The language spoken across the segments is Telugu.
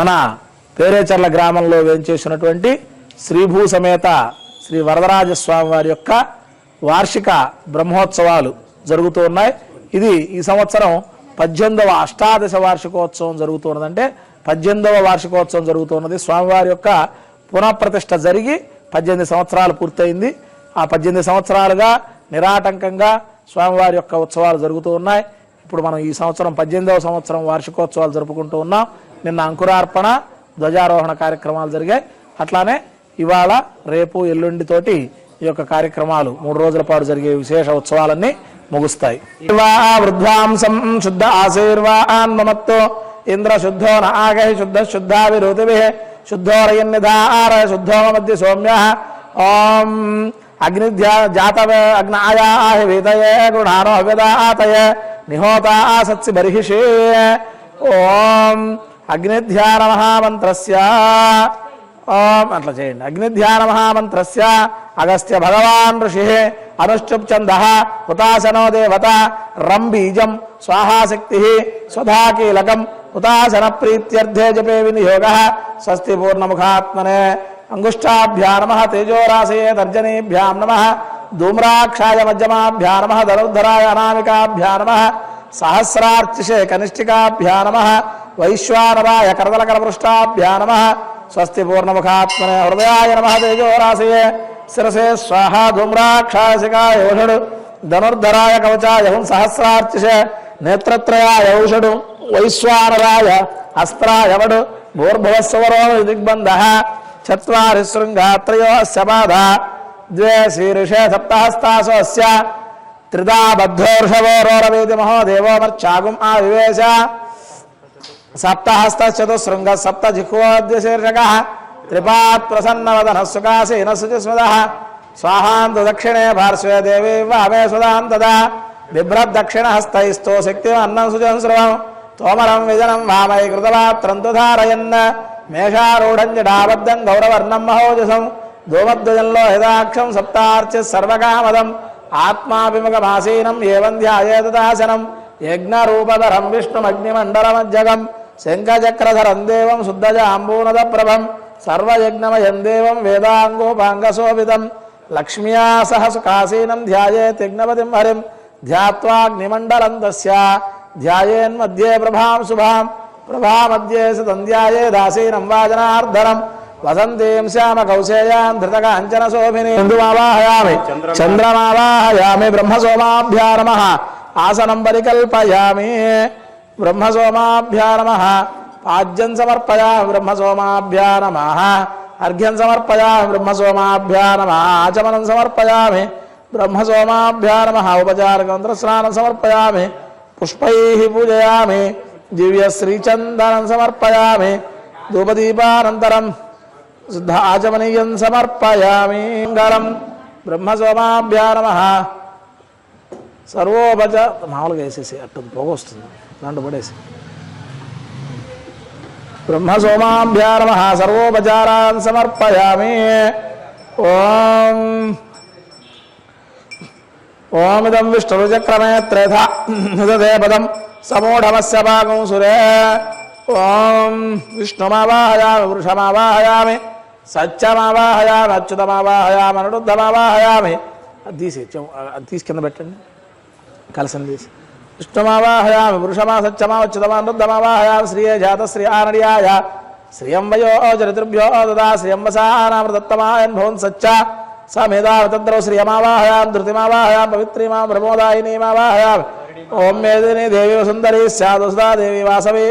మన పేరేచర్ల గ్రామంలో వేంచేసినటువంటి శ్రీభూ సమేత శ్రీ వరదరాజస్వామి వారి యొక్క వార్షిక బ్రహ్మోత్సవాలు జరుగుతూ ఉన్నాయి. ఇది ఈ సంవత్సరం పద్దెనిమిదవ అష్టాదశ వార్షికోత్సవం జరుగుతున్నది అంటే పద్దెనిమిదవ వార్షికోత్సవం జరుగుతున్నది. స్వామివారి యొక్క పునఃప్రతిష్ట జరిగి పద్దెనిమిది సంవత్సరాలు పూర్తయింది. ఆ పద్దెనిమిది సంవత్సరాలుగా నిరాటంకంగా స్వామివారి యొక్క ఉత్సవాలు జరుగుతూ ఉన్నాయి. ఇప్పుడు మనం ఈ సంవత్సరం పద్దెనిమిదవ సంవత్సరం వార్షికోత్సవాలు జరుపుకుంటూ ఉన్నాం. నిన్న అంకురార్పణ ధ్వజారోహణ కార్యక్రమాలు జరిగాయి. అట్లానే ఇవాళ రేపు ఎల్లుండితోటి ఈ యొక్క కార్యక్రమాలు మూడు రోజుల పాటు జరిగే విశేష ఉత్సవాలన్నీ ముగుస్తాయి. వృద్ధాంసం శుద్ధ ఆశీర్వాన్ మమత్తో ఇంద్ర శుద్ధో న ఆగహి శుద్ధ శుద్ధా విరోధిభి శుద్ధోరయన్నిధార శుద్ధో మధ్య సౌమ్య ఓం అగ్నిధ్యా జాతవ అగ్నాయాహి వీతయే గుణానో విదాతయ నిహోతా సత్సి బర్హిషే. ఓం అగ్నిధ్యాన మహామంత్రస్య ఓం అట్లా చేయండి అగ్నిధ్యాన మహామంత్రస్య అగస్త్య భగవాన్ ఋషి అనుష్ఠుప్ ఛంద హుతాశనో దేవత రం బీజం స్వాహాశక్తి స్వధాకీలకం హుతాశన ప్రీత్యర్థే జపే వినియోగ స్వస్తి పూర్ణముఖాత్మనే అంగుష్టాభ్యా నమ తేజోరాశయే తర్జనీభ్యాం నమ ధూమ్రాక్షాయ మధ్యమాభ్యా నమ ధనుర్ధరాయ అనామికాభ్యా నమ సహస్రార్చిషే కనిష్ఠికాభ్యా నమ వైశ్వానరాయ కరదలకరపృష్టాభ్యా నమ స్వస్తి పూర్ణముఖాత్మనే హృదయాయ నమ తేజోరాశయే శిరసే స్వాహ ధూమ్రాక్షాసికాయ ఔషడు ధనుర్ధరాయ కవచాయ హుం సహస్రార్చిషే నేత్రత్రయాయ ఔషడు వైశ్వానరాయ అస్త్రాయవడు భూర్భవస్వరో దిగ్బంధ చత్వారి శృంగాత్రయో శబాధ ద్వే శీర్షే సప్తహస్తాసు అస్య త్రిదా బద్ధోర్షవోరోరవేది మహోదేవోమర్చాగుం ఆవివేశ. సప్తహస్తశతుశృంగ సప్త జిహ్వోద్యశీర్షక త్రిపాత్ ప్రసన్నవదన సుకాశీన శుచిస్మద స్వాహాంత దక్షిణే పార్శ్వే దేవి వామే సుదాం తదా. బిభ్రద్దక్షిణ హస్తైస్తో శక్తి అన్నం సుజం శ్రవం తోమరం విజనం వామై కృతపాత్రం ధారయన్ మేషారూఢం జడాబద్ధం గౌరవర్ణం మహోజసం. ధూమధ్వజంలో హిదాక్షం సప్తార్చి సర్వకామదం. ఆత్మాభిముఖమాసీనం ఏవం ధ్యాయేదాసనం యజ్ఞరూపధరం విష్ణుమగ్నిమండలమజ్జగం శంఖచక్రధరం దేవం శుద్ధజాంబూనద ప్రభం సర్వయజ్ఞమయం దేవం వేదాంగోపాంగశోభితం లక్ష్మ్యా సహ సుఖాసీనం ధ్యాయేత్ యజ్ఞపతిం హరిం ధ్యాత్వాగ్నిమండలం తస్య ధ్యాయేన్మధ్యే ప్రభాం శుభాం ప్రభామధ్యే సతం ధ్యాయేదాసీనం వాజనార్ధనం వసంతీం శ్యామ కౌశేయాం ధృతకాంచన శోభిని. చంద్రమావాహయామి. బ్రహ్మసోమాభ్యా నమ. ఆసనం పరికల్పయామి బ్రహ్మసోమాభ్యా నమ. పాద్యం సమర్పయామి బ్రహ్మసోమాభ్యా నమ. అర్ఘ్యం సమర్పయామి బ్రహ్మసోమాభ్యా నమ. ఆచమనం సమర్పయామి బ్రహ్మసోమాభ్యా నమ. ఉపచారకంత్రస్నానం సమర్పయామి పుష్పై పూజయామి దివ్య శ్రీచందనం సమర్పయామి ధూపదీపానంతరం శుద్ధ ఆచమనీయం సమర్పయామి మంగళం బ్రహ్మసోమాభ్యా నమ సర్వోపచ మామూలుగా వేసేసి అట్టు పొగ వస్తుంది. దాంట్లో పడేసి. బ్రహ్మసోమాభ్యా నమ సర్వోపచారాన్ సమర్పయామి. ఓం. ఓమిదం విష్ణుచక్రమే త్రేధ. హృదదే పదం సమూఢమస్య భాగం సురే. ఓం. విష్ణుమావాహయామి వృషమావాహయామి. సత్యమావాహయామి అచ్యుతమావాహయామి అనురుద్ధమావాహయామి అది తీసి తీసి కింద పెట్టండి. కలసం తీసి. విష్ణుమావాహయామి పురుషమా సత్యమా అచ్యుతమా అనురుద్ధమావాహయామి శ్రీయ జాత శ్రీ ఆనడియాయ. శ్రియం వయో జరితృభ్యో దదా శ్రియం వసానామృతత్తమాయన్ భవన్ సచ్చ. సమేదావతంత్రో శ్రియమావాహయాం ధృతిమావాహయాం పవిత్రీమాం ప్రమోదాయినీమావాహయాం. ఓం మేదిని దేవి సుందరి స్యాదుసదా దేవి వాసవే.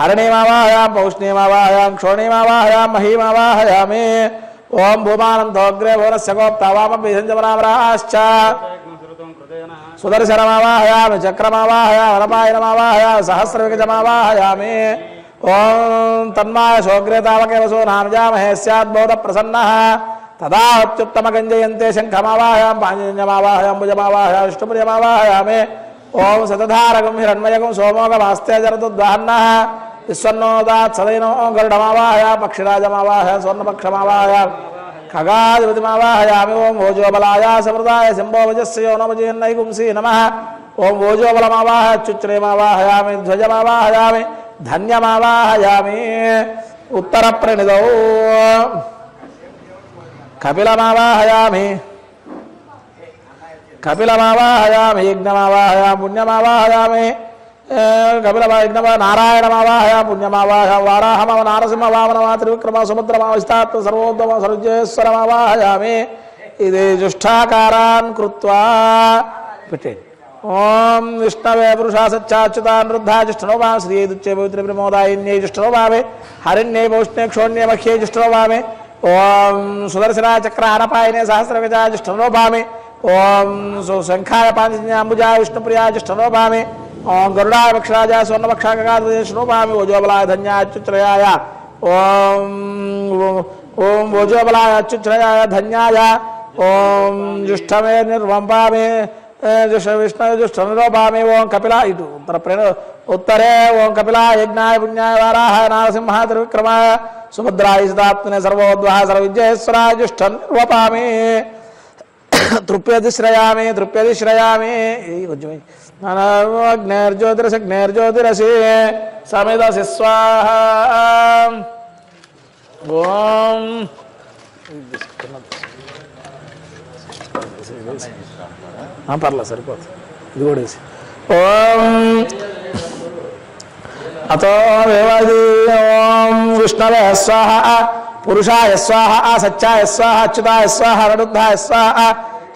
हरणीमावाहयां पौष्णीमावाहयां क्षोणीमावाहयां महीमावाहयामि। ॐ भूमानं दोग्रे भुवनस्य गोप्तावामपिसञ्जमरामराश्च सुदर्शनमावाहयामि, चक्रमावाहयामि अनपायनमावाहयामि सहस्रविगजमावाहयामि। ॐ तन्माय शोग्रे तावकेव सो नानुजामहे स्याद्बोधप्रसन्नः। तदा अत्युत्तमगञ्जयन्ते शङ्खमावाहयां पाञ्जन्यमावाहयां भुजमावाहयां विष्णुप्रियमावाहयामि। ॐ सतधारकं हिरण्मयकं सोमोगमास्ते जरतुद्वाह्नः विस्वन्नोदात् सदैनो गरुडमावाहय पक्षिराजमावाहय, स्वर्णपक्षमावाहय खगाधिपतिमावाहयामि ओं भोजोबलाय, समृदाय सिम्भोभजस्य यो नमजेन्नैपुंसि नमः। ओं भोजोबलमावाह चुच्रेमावाहयामि ध्वजमावाहयामि धन्यमावाहयामि उत्तरप्रणिदौ। कपिलमावाहयामि कपिलमावाहयामि यज्ञमावाहयामि पुण्यमावाहयामि कपिलवाग्नव नारायणमावाहय पुण्यमावाह वाराहमव नारसिंहवामनवा त्रिविक्रम सुमद्रमावस्थात् सर्वोद्धम सर्वेश्वरमावाहयामि इति जुष्ठाकारान् कृत्वा पिटेन् ॐ विष्णवे पुरुषा सच्चाच्युतान् रुद्धा ज्येष्ठनो वाम श्रिये दुच्चे पवित्रप्रमोदायिन्ये ज्येष्ठनो वामे हरिण्ये भोष्णे क्षोण्ये मह्ये ज्येष्ठनो वामे ॐ सुदर्शना चक्रानपायिने सहस्रविजा ज्येष्ठनो वामे ॐ सुशङ्खाय पाञ्चन्याम्बुजा विष्णुप्रिया ज्येष्ठनो वामे ओम गरुड़ा वक्षराजा, स्वर्ण वक्षा श्रोपामी भोजोबलाय धन्याच्युत्रयाय ओम ओम भोजोबलाय अच्युत्रयाय धन्याय। ओम जुष्ठमे निर्वंपामे विष्णु जुष्ठनिरोपामे ओम कपिला उत्तर प्रेण उत्तरे ओम कपिला, यज्ञाय, पुण्याय वाराह नारसिंह त्रिविक्रमाय, सुभद्राय सदात्मने सर्वोद्वाह सर्वविजयेश्वराय जुष्ठनिर्वपामे तृप्यधिश्रयामे तृप्यधिश्रयामे। यही అగ్నేర్జ్యోతిరసగ్నేర్జ్యోతిరసి సమిదసి స్వాహ ఓం పర్లేదు సరిపోతుంది. ఇది కూడా వేసి. ఓం। అతో ఓం విష్ణవే స్వాహ పురుషాయ స్వాహ సత్యాయ స్వాహ అచ్యుతాయ స్వాహ వరుద్ధాయ స్వాహ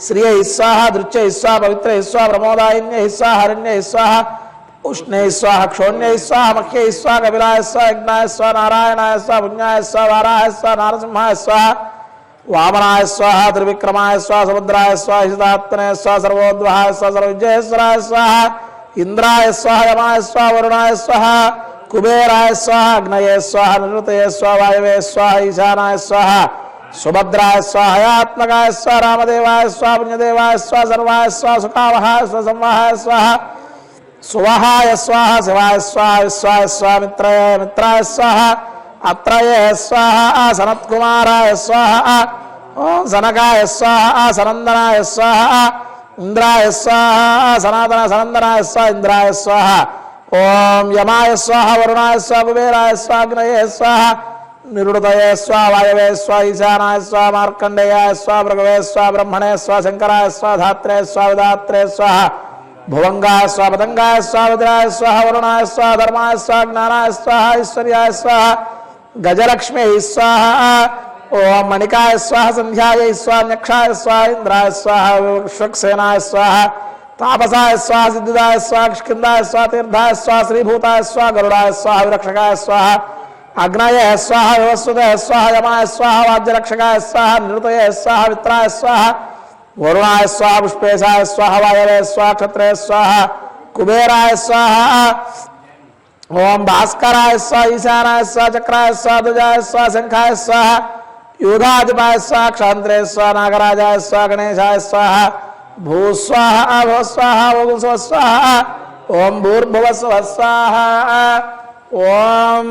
శ్రియై స్వాహ దృత్యై స్వాహ పవిత్రై స్వాహ ప్రమోదాయిన్యై స్వాహ హరణ్యై స్వాహ ఉష్ణై స్వాహ క్షోణ్యై స్వాహ మఖ్యై స్వాహ కపిలాయ స్వాహ యజ్ఞాయ స్వాహ నారాయణాయ స్వాహ పుణ్యాయ స్వాహ వారాయ స్వాహ నారసింహాయ స్వాహ వామనాయ స్వాహ త్రివిక్రమాయ స్వాహ సముద్రాయ స్వాహ హితాత్మనే స్వాహ సర్వోద్వహాయ స్వాహ సర్వవిజయేశ్వరాయ స్వాహ ఇంద్రాయ స్వాహ యమాయ స్వాహ వరుణాయ స్వాహ కుబేరాయ స్వాహ అగ్నయే స్వాహ నిరుతయ స్వాహ వాయవే స్వాహ ఈశానాయ స్వాహ సుభద్రాయ స్వాహ హయాత్మకాయ స్వ రామదేవాయ స్వ పుణ్యదేవాయ స్వ సర్వాయ స్వ సుఖావహాయ స్వ సంవాహాయ స్వాహ సువహాయ స్వాహ శివాయ స్వాహ విశ్వాయ స్వాహ మిత్రయ మిత్రాయ స్వాహ అత్రయ స్వాహ సనత్కుమారాయ స్వాహ ఓం సనకాయ స్వాహ సనందనాయ స్వాహ ఇంద్రాయ స్వాహ సనాతన సనందనాయ స్వ ఇంద్రాయ స్వాహ ఓం యమాయ స్వాహ వరుణాయ స్వ కుబేరాయ స్వాగ్నయే స్వాహ నిరుడతయే స్వ వాయవే స్వ ఈశానాయ స్వ మార్కండేయాయ స్వ భృగవే స్వ బ్రహ్మణే స్వ శంకరాయ స్వ ధాత్రే స్వ విధాత్రే స్వ భువంగాయ స్వ పతంగాయ స్వ వజ్రాయ స్వ వరుణాయ స్వ ధర్మాయ స్వ జ్ఞానాయ స్వ ఐశ్వర్యాయ స్వ గజలక్ష్మీ స్వాహ ఓం మణికాయ స్వాహ సంధ్యాయ స్వాన్యక్షాయ స్వ ఇంద్రాయ స్వాహ విశ్వక్సేనాయ స్వాహ తాపసాయ స్వాహ సిద్ధిదాయ స్వాహ స్కిందాయ స్వ తీర్థాయ స్వ శ్రీభూతాయ స్వ గరుడాయ స్వాహ విరక్షకాయ స్వాహ అగ్నయ స్వాహ వివస్వత స్వాహ యమాయ స్వాహ వాద్యరక్షకాయ స్వాహ నిరుతయ స్వాహ విత్రాయ స్వాహ వరుణాయ స్వాహ పుష్పేశాయ స్వాహ వాయవే స్వాహ క్షత్రే స్వాహ కుబేరాయ స్వాహ ఓం భాస్కరాయ స్వ ఈశానాయ స్వ చక్రాయ స్వ ధ్వజాయ స్వ శంఖాయ స్వాహ యూధాధిపాయ స్వ క్షాంత్రే స్వ నాగరాజాయ స్వ గణేశాయ స్వాహ భూస్వాహ భూస్వాహ ఓం స్వ స్వాహ ఓం భూర్భువ స్వ స్వాహ ఓం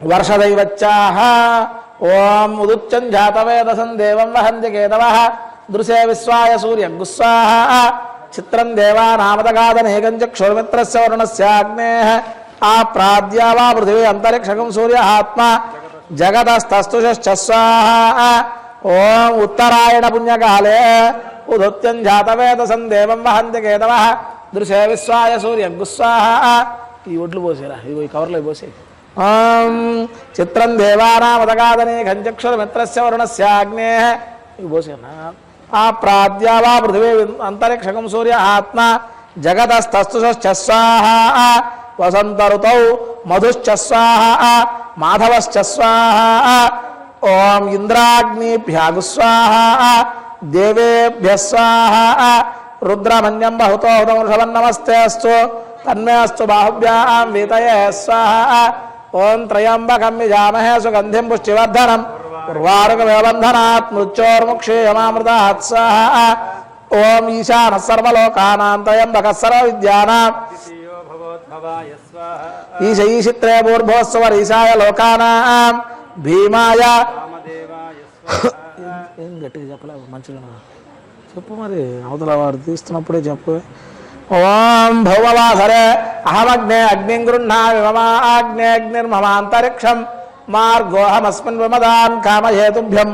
వర్షదైవచ్చాహ ఓం ఉదుచ్చం జాతవేదసం దేవం వహంతి కేతవ దృశే విశ్వాయ సూర్యగుస్వాహ చిత్రం దేవానామతగాదనేకం చక్షుర్మిత్రస్య వరుణస్యాగ్నే ఆ ప్రాద్యా వా పృథివీ అంతరిక్షకం సూర్య ఆత్మ జగతస్తస్తుషశ్చస్వాహ ఓం ఉత్తరాయణ పుణ్యకాలే ఉదుత్యం జాతవేదసం దేవం వహంతి కేతవ దృశే విశ్వాయ సూర్యగుస్వాహ ఈ ఒడ్లు పోసేరా? ఇవి కవర్లో పోసే చిత్రం దేవానామతగాదనే కంచక్షురమిత్రస్య వరుణస్యాగ్నే. ఇవి పోసేనా ఆ ప్రాద్యా వా పృథివీ అంతరిక్షకం సూర్య ఆత్మ జగతస్తస్తుశ్చస్వాహ వసంత ఋతౌ మధుశ్చస్వాహ మాధవశ్చస్వాహ ఓం ఇంద్రాగ్నిభ్యాగుస్వాహ దేవేభ్య స్వాహ రుద్రమన్యం బహుతో హుతం వృషభం నమస్తే అస్తు తన్మే అస్తు బాహుభ్యాం వీతయే స్వాహ. ఓం త్రయంబకం విజామహే సుగంధిం పుష్టివర్ధనం ఉర్వారుకబంధనాత్ మృత్యోర్ముక్షేయమామృతాత్ స్వాహ ఓం ఈశాన సర్వలోకానాం త్రయంబక సర్వ విద్యానాం ఈశ ఈశిత్రే పూర్భోత్సవ ఈశాయ లోకానాం భీమాయ ఏం గట్టిగా చెప్పలే మంచిగా చెప్పు మరి అవతల వారు తీస్తున్నప్పుడే చెప్పు ఓం భౌమవాసరే అహమగ్నే అగ్నిం గృహ్ణామి మమ ఆగ్నేగ్నిర్మమాంతరిక్షం మార్గోహమస్మిన్ విమదాన్ కామహేతుభ్యం